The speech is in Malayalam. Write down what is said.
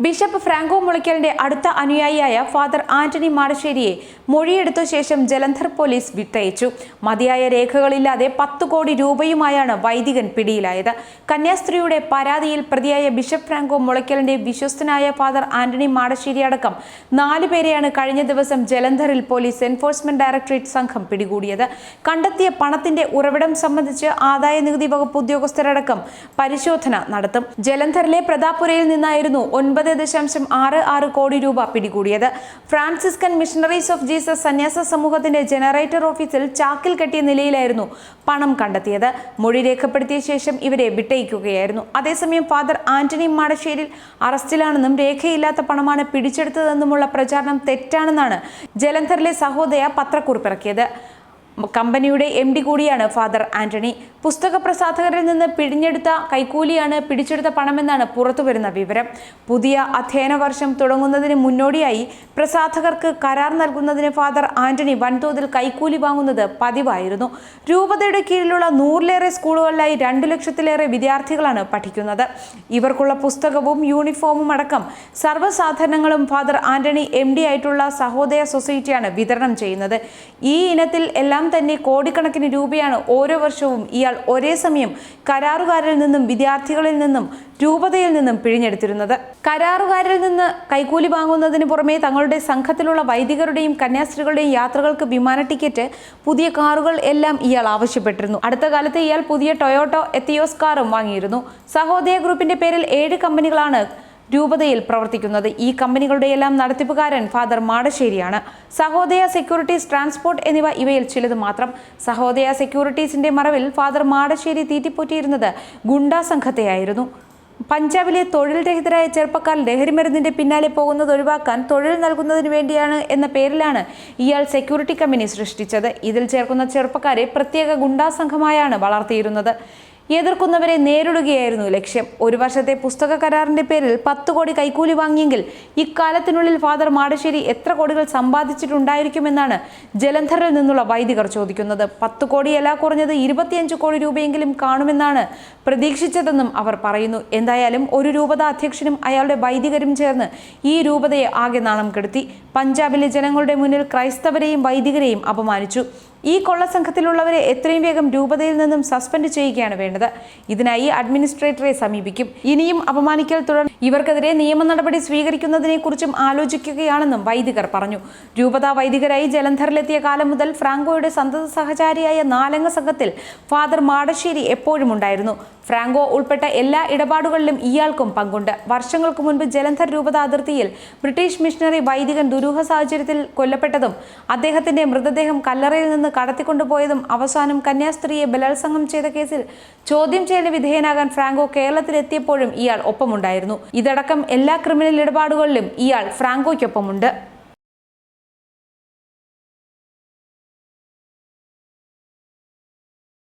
ബിഷപ്പ് ഫ്രാങ്കോ മുളയ്ക്കലിന്റെ അടുത്ത അനുയായിയായ ഫാദർ ആന്റണി മാടശ്ശേരിയെ മൊഴിയെടുത്ത ശേഷം ജലന്ധർ പോലീസ് വിട്ടയച്ചു. മതിയായ രേഖകളില്ലാതെ പത്ത് കോടി രൂപയുമായാണ് വൈദികൻ പിടിയിലായത്. കന്യാസ്ത്രീയുടെ പരാതിയിൽ പ്രതിയായ ബിഷപ്പ് ഫ്രാങ്കോ മുളയ്ക്കലിന്റെ വിശ്വസ്തനായ ഫാദർ ആന്റണി മാടശ്ശേരി അടക്കം നാലു പേരെയാണ് കഴിഞ്ഞ ദിവസം ജലന്ധറിൽ പോലീസ് എൻഫോഴ്സ്മെന്റ് ഡയറക്ടറേറ്റ് സംഘം പിടികൂടിയത്. കണ്ടെത്തിയ പണത്തിന്റെ ഉറവിടം സംബന്ധിച്ച് ആദായ നികുതി വകുപ്പ് ഉദ്യോഗസ്ഥരടക്കം പരിശോധന നടത്തും. ജലന്ധറിലെ പ്രതാപുരയിൽ നിന്നായിരുന്നു ഒൻപത് ദശാംശം ആറ് ആറ് കോടി രൂപ പിടികൂടിയത്. ഫ്രാൻസിസ്കൻ മിഷണറീസ് ഓഫ് ജീസസ് സന്യാസ സമൂഹത്തിന്റെ ജനറേറ്റർ ഓഫീസിൽ ചാക്കിൽ കെട്ടിയ നിലയിലായിരുന്നു പണം കണ്ടെത്തിയത്. മൊഴി രേഖപ്പെടുത്തിയ ശേഷം ഇവരെ വിട്ടയിക്കുകയായിരുന്നു. അതേസമയം ഫാദർ ആന്റണി മാടശ്ശേരിൽ അറസ്റ്റിലാണെന്നും രേഖയില്ലാത്ത പണമാണ് പിടിച്ചെടുത്തതെന്നുമുള്ള പ്രചാരണം തെറ്റാണെന്നാണ് ജലന്ധറിലെ സഹോദയ പത്രക്കുറിപ്പിറക്കിയത് കമ്പനിയുടെ എം ഡി കൂടിയാണ് ഫാദർ ആന്റണി. പുസ്തക പ്രസാധകരിൽ നിന്ന് പിഴിഞ്ഞെടുത്ത കൈക്കൂലിയാണ് പിടിച്ചെടുത്ത പണമെന്നാണ് പുറത്തുവരുന്ന വിവരം. പുതിയ അധ്യയന വർഷം തുടങ്ങുന്നതിന് മുന്നോടിയായി പ്രസാധകർക്ക് കരാർ നൽകുന്നതിന് ഫാദർ ആന്റണി വൻതോതിൽ കൈക്കൂലി വാങ്ങുന്നത് പതിവായിരുന്നു. രൂപതയുടെ കീഴിലുള്ള നൂറിലേറെ സ്കൂളുകളിലായി രണ്ടു ലക്ഷത്തിലേറെ വിദ്യാർത്ഥികളാണ് പഠിക്കുന്നത്. ഇവർക്കുള്ള പുസ്തകവും യൂണിഫോമും അടക്കം സർവസാധാരണങ്ങളും ഫാദർ ആന്റണി എം ആയിട്ടുള്ള സഹോദയ സൊസൈറ്റിയാണ് വിതരണം ചെയ്യുന്നത്. ഈ ഇനത്തിൽ എല്ലാം തന്നെ കോടിക്കണക്കിന് രൂപയാണ് ഓരോ വർഷവും ഇയാൾ ഒരേ സമയം കരാറുകാരിൽ നിന്നും വിദ്യാർത്ഥികളിൽ നിന്നും രൂപതയിൽ നിന്നും പിഴിഞ്ഞെടുത്തിരുന്നത്. കരാറുകാരിൽ നിന്ന് കൈക്കൂലി വാങ്ങുന്നതിന് പുറമെ തങ്ങളുടെ സംഘത്തിലുള്ള വൈദികരുടെയും കന്യാസ്ത്രീകളുടെയും യാത്രകൾക്ക് വിമാന ടിക്കറ്റ് പുതിയ കാറുകൾ എല്ലാം ഇയാൾ ആവശ്യപ്പെട്ടിരുന്നു. അടുത്ത കാലത്ത് ഇയാൾ പുതിയ ടൊയോട്ടോ എത്തിയോസ് കാറും വാങ്ങിയിരുന്നു. സഹോദയ ഗ്രൂപ്പിന്റെ പേരിൽ ഏഴ് കമ്പനികളാണ് രൂപതയിൽ പ്രവർത്തിക്കുന്നത്. ഈ കമ്പനികളുടെ എല്ലാം നടത്തിപ്പുകാരൻ ഫാദർ മാടശ്ശേരിയാണ്. സഹോദയ സെക്യൂരിറ്റീസ് ട്രാൻസ്പോർട്ട് എന്നിവ ഇവയിൽ ചിലത് മാത്രം. സഹോദയ സെക്യൂരിറ്റീസിന്റെ മറവിൽ ഫാദർ മാടശ്ശേരി തീറ്റിപ്പോറ്റിയിരുന്നത് ഗുണ്ടാ സംഘത്തെയായിരുന്നു. പഞ്ചാബിലെ തൊഴിൽ രഹിതരായ ചെറുപ്പക്കാർ ലഹരിമരുന്നിന്റെ പിന്നാലെ പോകുന്നത് ഒഴിവാക്കാൻ തൊഴിൽ നൽകുന്നതിന് വേണ്ടിയാണ് എന്ന പേരിലാണ് ഇയാൾ സെക്യൂരിറ്റി കമ്പനി സൃഷ്ടിച്ചത്. ഇതിൽ ചേർക്കുന്ന ചെറുപ്പക്കാരെ പ്രത്യേക ഗുണ്ടാ സംഘമായാണ് വളർത്തിയിരുന്നത്. എതിർക്കുന്നവരെ നേരിടുകയായിരുന്നു ലക്ഷ്യം. ഒരു വർഷത്തെ പുസ്തക കരാറിന്റെ പേരിൽ പത്ത് കോടി കൈക്കൂലി വാങ്ങിയെങ്കിൽ ഇക്കാലത്തിനുള്ളിൽ ഫാദർ മാടശ്ശേരി എത്ര കോടികൾ സമ്പാദിച്ചിട്ടുണ്ടായിരിക്കുമെന്നാണ് ജലന്ധറിൽ നിന്നുള്ള വൈദികർ ചോദിക്കുന്നത്. പത്ത് കോടിയല്ല കുറഞ്ഞത് ഇരുപത്തിയഞ്ച് കോടി രൂപയെങ്കിലും കാണുമെന്നാണ് പ്രതീക്ഷിച്ചതെന്നും അവർ പറയുന്നു. എന്തായാലും ഒരു രൂപത അധ്യക്ഷനും അയാളുടെ വൈദികരും ചേർന്ന് ഈ രൂപതയെ ആകെ നാണം കെടുത്തി. പഞ്ചാബിലെ ജനങ്ങളുടെ മുന്നിൽ ക്രൈസ്തവരെയും വൈദികരെയും അപമാനിച്ചു. ഈ കൊള്ളസംഘത്തിലുള്ളവരെ എത്രയും വേഗം രൂപതയിൽ നിന്നും സസ്പെൻഡ് ചെയ്യുകയാണ് വേണ്ടത്. ഇതിനായി അഡ്മിനിസ്ട്രേറ്ററെ സമീപിക്കും. ഇനിയും അപമാനിക്കൽ തുടർ ഇവർക്കെതിരെ നിയമ നടപടി സ്വീകരിക്കുന്നതിനെക്കുറിച്ചും ആലോചിക്കുകയാണെന്നും വൈദികർ പറഞ്ഞു. രൂപതാ വൈദികരായി ജലന്ധറിലെത്തിയ കാലം മുതൽ ഫ്രാങ്കോയുടെ സന്തത സഹചാരിയായ നാലംഗ സംഘത്തിൽ ഫാദർ മാടശ്ശേരി എപ്പോഴും ഉണ്ടായിരുന്നു. ഫ്രാങ്കോ ഉൾപ്പെട്ട എല്ലാ ഇടപാടുകളിലും ഇയാൾക്കും പങ്കുണ്ട്. വർഷങ്ങൾക്ക് മുൻപ് ജലന്ധർ രൂപത അതിർത്തിയിൽ ബ്രിട്ടീഷ് മിഷണറി വൈദികൻ ദുരൂഹ സാഹചര്യത്തിൽ കൊല്ലപ്പെട്ടതും അദ്ദേഹത്തിന്റെ മൃതദേഹം കല്ലറയിൽ നിന്ന് കടത്തിക്കൊണ്ടുപോയതും അവസാനം കന്യാസ്ത്രീയെ ബലാത്സംഗം ചെയ്ത കേസിൽ ചോദ്യം ചെയ്യലിന് വിധേയനാകാൻ ഫ്രാങ്കോ കേരളത്തിലെത്തിയപ്പോഴും ഇയാൾ ഒപ്പമുണ്ടായിരുന്നു. ഇതടക്കം എല്ലാ ക്രിമിനൽ ഇടപാടുകളിലും ഇയാൾ ഫ്രാങ്കോയ്ക്കൊപ്പമുണ്ട്.